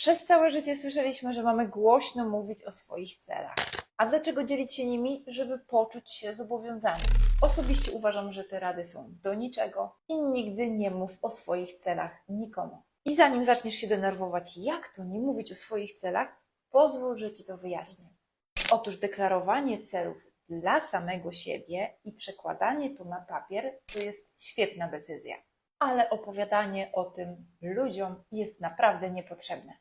Przez całe życie słyszeliśmy, że mamy głośno mówić o swoich celach. A dlaczego dzielić się nimi? Żeby poczuć się zobowiązani. Osobiście uważam, że te rady są do niczego i nigdy nie mów o swoich celach nikomu. I zanim zaczniesz się denerwować, jak to nie mówić o swoich celach, pozwól, że Ci to wyjaśnię. Otóż deklarowanie celów dla samego siebie i przekładanie to na papier to jest świetna decyzja. Ale opowiadanie o tym ludziom jest naprawdę niepotrzebne.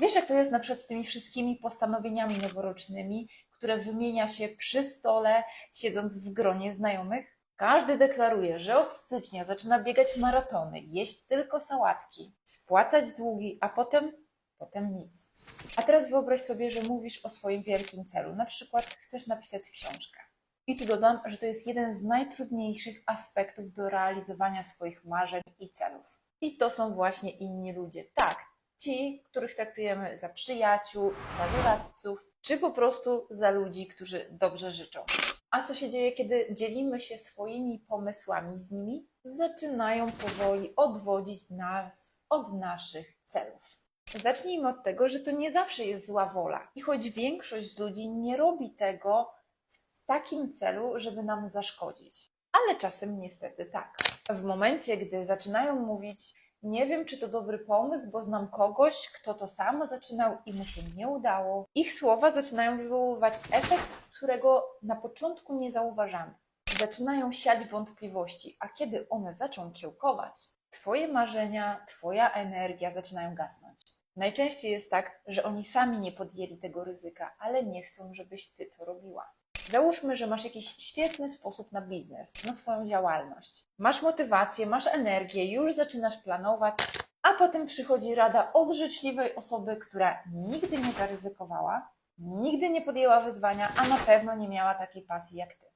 Wiesz, jak to jest na przykład z tymi wszystkimi postanowieniami noworocznymi, które wymienia się przy stole, siedząc w gronie znajomych? Każdy deklaruje, że od stycznia zaczyna biegać maratony, jeść tylko sałatki, spłacać długi, a potem, potem nic. A teraz wyobraź sobie, że mówisz o swoim wielkim celu. Na przykład chcesz napisać książkę. I tu dodam, że to jest jeden z najtrudniejszych aspektów do realizowania swoich marzeń i celów. I to są właśnie inni ludzie. Tak, ci, których traktujemy za przyjaciół, za doradców, czy po prostu za ludzi, którzy dobrze życzą. A co się dzieje, kiedy dzielimy się swoimi pomysłami z nimi? Zaczynają powoli odwodzić nas od naszych celów. Zacznijmy od tego, że to nie zawsze jest zła wola. I choć większość z ludzi nie robi tego w takim celu, żeby nam zaszkodzić, ale czasem niestety tak. W momencie, gdy zaczynają mówić, nie wiem, czy to dobry pomysł, bo znam kogoś, kto to samo zaczynał i mu się nie udało, ich słowa zaczynają wywoływać efekt, którego na początku nie zauważamy. Zaczynają siać wątpliwości, a kiedy one zaczną kiełkować, Twoje marzenia, Twoja energia zaczynają gasnąć. Najczęściej jest tak, że oni sami nie podjęli tego ryzyka, ale nie chcą, żebyś Ty to robiła. Załóżmy, że masz jakiś świetny sposób na biznes, na swoją działalność. Masz motywację, masz energię, już zaczynasz planować, a potem przychodzi rada od życzliwej osoby, która nigdy nie zaryzykowała, nigdy nie podjęła wyzwania, a na pewno nie miała takiej pasji jak Ty.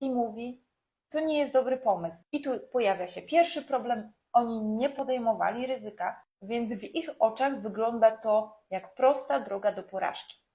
I mówi, to nie jest dobry pomysł. I tu pojawia się pierwszy problem. Oni nie podejmowali ryzyka, więc w ich oczach wygląda to jak prosta droga do porażki.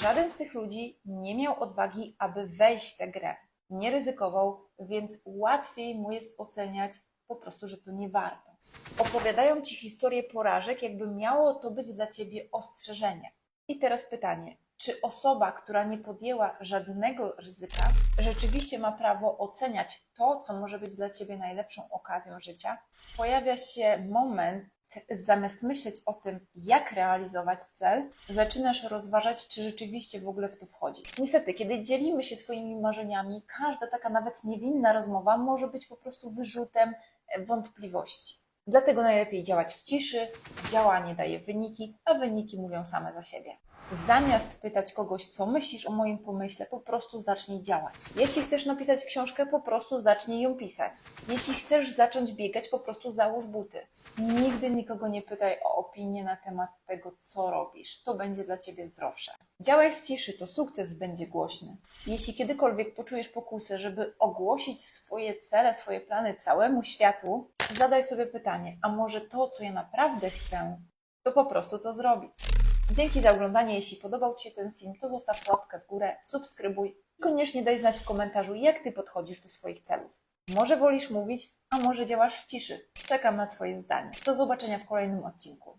Żaden z tych ludzi nie miał odwagi, aby wejść w tę grę. Nie ryzykował, więc łatwiej mu jest oceniać po prostu, że to nie warto. Opowiadają ci historię porażek, jakby miało to być dla ciebie ostrzeżenie. I teraz pytanie: czy osoba, która nie podjęła żadnego ryzyka, rzeczywiście ma prawo oceniać to, co może być dla ciebie najlepszą okazją życia? Pojawia się moment, zamiast myśleć o tym, jak realizować cel, zaczynasz rozważać, czy rzeczywiście w ogóle w to wchodzi. Niestety, kiedy dzielimy się swoimi marzeniami, każda taka nawet niewinna rozmowa może być po prostu wyrzutem e, wątpliwości. Dlatego najlepiej działać w ciszy, działanie daje wyniki, a wyniki mówią same za siebie. Zamiast pytać kogoś, co myślisz o moim pomyśle, po prostu zacznij działać. Jeśli chcesz napisać książkę, po prostu zacznij ją pisać. Jeśli chcesz zacząć biegać, po prostu załóż buty. Nigdy nikogo nie pytaj o opinię na temat tego, co robisz. To będzie dla ciebie zdrowsze. Działaj w ciszy, to sukces będzie głośny. Jeśli kiedykolwiek poczujesz pokusę, żeby ogłosić swoje cele, swoje plany całemu światu, zadaj sobie pytanie, a może to, co ja naprawdę chcę, to po prostu to zrobić. Dzięki za oglądanie. Jeśli podobał Ci się ten film, to zostaw łapkę w górę, subskrybuj i koniecznie daj znać w komentarzu, jak Ty podchodzisz do swoich celów. Może wolisz mówić, a może działasz w ciszy. Czekam na Twoje zdanie. Do zobaczenia w kolejnym odcinku.